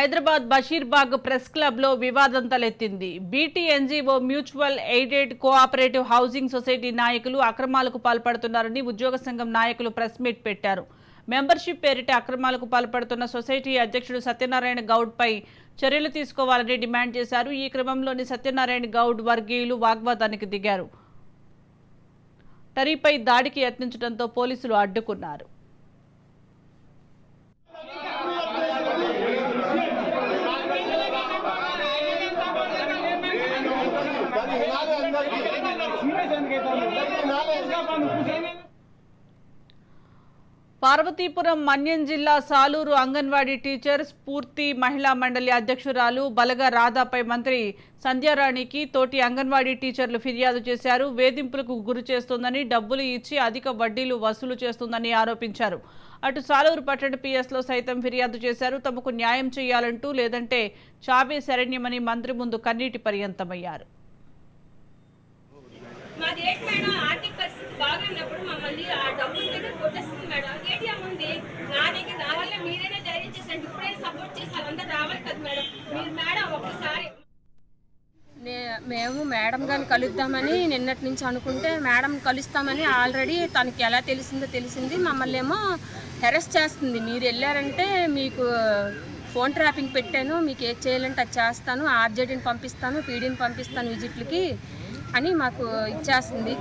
Hyderabad Basheerbagh press క్లబ్లో వివాదం తలెత్తింది. BT NGO mutual aided cooperative housing society నాయకులు అక్రమాలకు పాల్పడుతున్నారని ఉద్యోగ సంఘం నాయకులు ప్రెస్ మీట్ పెట్టారు. మెంబర్షిప్ పేరిట అక్రమాలకు పాల్పడుతున్న సొసైటీ అధ్యక్షుడు సత్యనారాయణ గౌడ్పై చర్యలు తీసుకోవాలని డిమాండ్ చేశారు. ఈ క్రమంలోని సత్యనారాయణ గౌడ్ వర్గీయులు వాగ్వాదానికి దిగారు. టరీపై దాడికి యత్నించడంతో పోలీసులు అడ్డుకున్నారు. పార్వతీపురం మన్యం జిల్లా సాలూరు అంగన్వాడీ టీచర్ స్ఫూర్తి మహిళా మండలి అధ్యక్షురాలు బలగ రాధాపై మంత్రి సంధ్యారాణికి తోటి అంగన్వాడీ టీచర్లు ఫిర్యాదు చేశారు. వేధింపులకు గురి చేస్తోందని డబ్బులు ఇచ్చి అధిక వడ్డీలు వసూలు చేస్తోందని ఆరోపించారు. అటు సాలూరు పట్టణ పిఎస్లో సైతం ఫిర్యాదు చేశారు. తమకు న్యాయం చేయాలంటూ లేదంటే చావే శరణ్యమని మంత్రి ముందు కన్నీటి పర్యంతమయ్యారు మాది ఏంటి మేడం ఆర్థిక పరిస్థితి బాగున్నప్పుడు మమ్మల్ని ఆ డబ్బుల దగ్గర కొట్టేస్తుంది మేడం ఏటీఎం ఉంది. నా దగ్గర నా వల్ల మీరైనా ధైర్యం చేసండి ఇప్పుడైనా సపోర్ట్ చేసి వాళ్ళందరూ రావాలి కదా మేడం. మీరు మేడం ఒక్కసారి. నే- మేము మేడం గారిని కలుద్దామని నిన్నటి నుంచి అనుకుంటే మేడం కలుస్తామని ఆల్రెడీ తనకి ఎలా తెలిసిందో తెలిసింది. మమ్మల్ని ఏమో హెరెస్ చేస్తుంది. మీరు వెళ్ళారంటే మీకు ఫోన్ ట్రాపింగ్ పెట్టాను. మీకు ఏది చేయాలంటే అది చేస్తాను. ఆర్జేడీని పంపిస్తాను. పీడీని పంపిస్తాను విజిట్లకి. అని మాకు ఇచ్చేస్తుంది.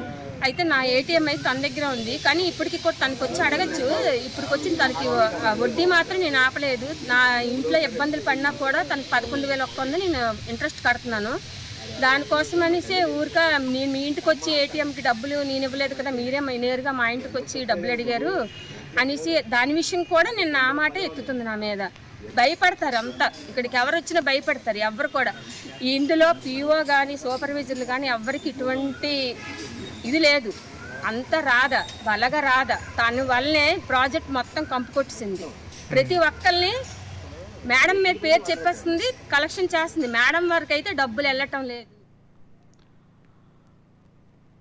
అయితే నా ఏటీఎం అయితే తన దగ్గర ఉంది. కానీ ఇప్పటికి కూడా తనకు వచ్చి అడగచ్చు. ఇప్పటికి వచ్చిన తనకి వడ్డీ మాత్రం నేను ఆపలేదు. నా ఇంట్లో ఇబ్బందులు పడినా కూడా తనకు పదకొండు వేల ఒక్క ఉంది నేను ఇంట్రెస్ట్ కడుతున్నాను. దానికోసం అనేసి ఊరిక నేను మీ ఇంటికి వచ్చి ఏటీఎంకి డబ్బులు నేను ఇవ్వలేదు కదా మీరే నేరుగా మా ఇంటికి వచ్చి డబ్బులు అడిగారు అనేసి దాని విషయం కూడా నేను నా మాట ఎత్తుతుంది నా మీద. భయపడతారు అంతా. ఇక్కడికి ఎవరు వచ్చినా భయపడతారు ఎవరు కూడా. ఇందులో పిఓ కానీ సూపర్వైజర్లు కానీ ఎవరికి ఇటువంటి ఇది లేదు. అంత రాదా బలగా రాదా దాని వల్లనే ప్రాజెక్ట్ మొత్తం కంపుకొట్టేసింది ప్రతి ఒక్కరిని మేడం మీద పేరు చెప్పేస్తుంది కలెక్షన్ చేస్తుంది. మేడం వరకు అయితే డబ్బులు వెళ్ళటం లేదు.